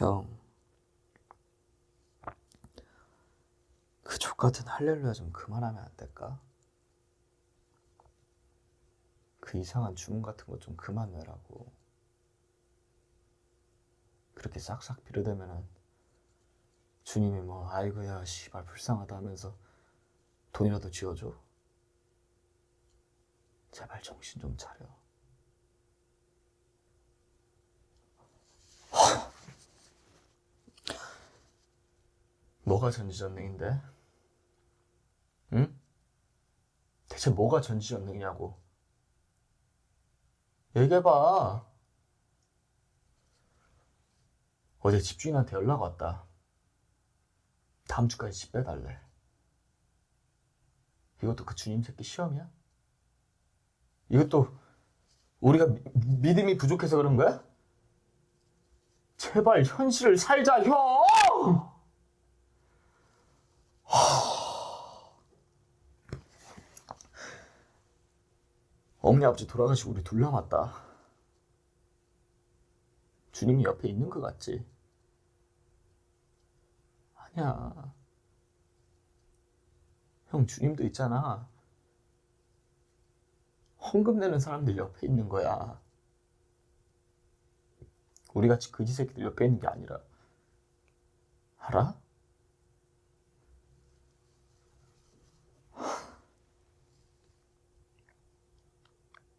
형, 그 족같은 할렐루야 좀 그만하면 안 될까? 그 이상한 주문 같은 거 좀 그만 외라고. 그렇게 싹싹 비르대면은 주님이 뭐 아이고야 씨발 불쌍하다 하면서 돈이라도 쥐어줘. 제발 정신 좀 차려. 뭐가 전지전능인데? 응? 대체 뭐가 전지전능이냐고? 얘기해봐. 어제 집주인한테 연락 왔다. 다음 주까지 집 빼달래. 이것도 그 주님 새끼 시험이야? 이것도 우리가 미- 믿음이 부족해서 그런 거야? 제발 현실을 살자, 형! 어머니 아버지 돌아가시고 우리 둘 남았다. 주님이 옆에 있는 것 같지? 아니야. 형 주님도 있잖아. 헌금 내는 사람들 옆에 있는 거야. 우리 같이 그지 새끼들 옆에 있는 게 아니라. 알아?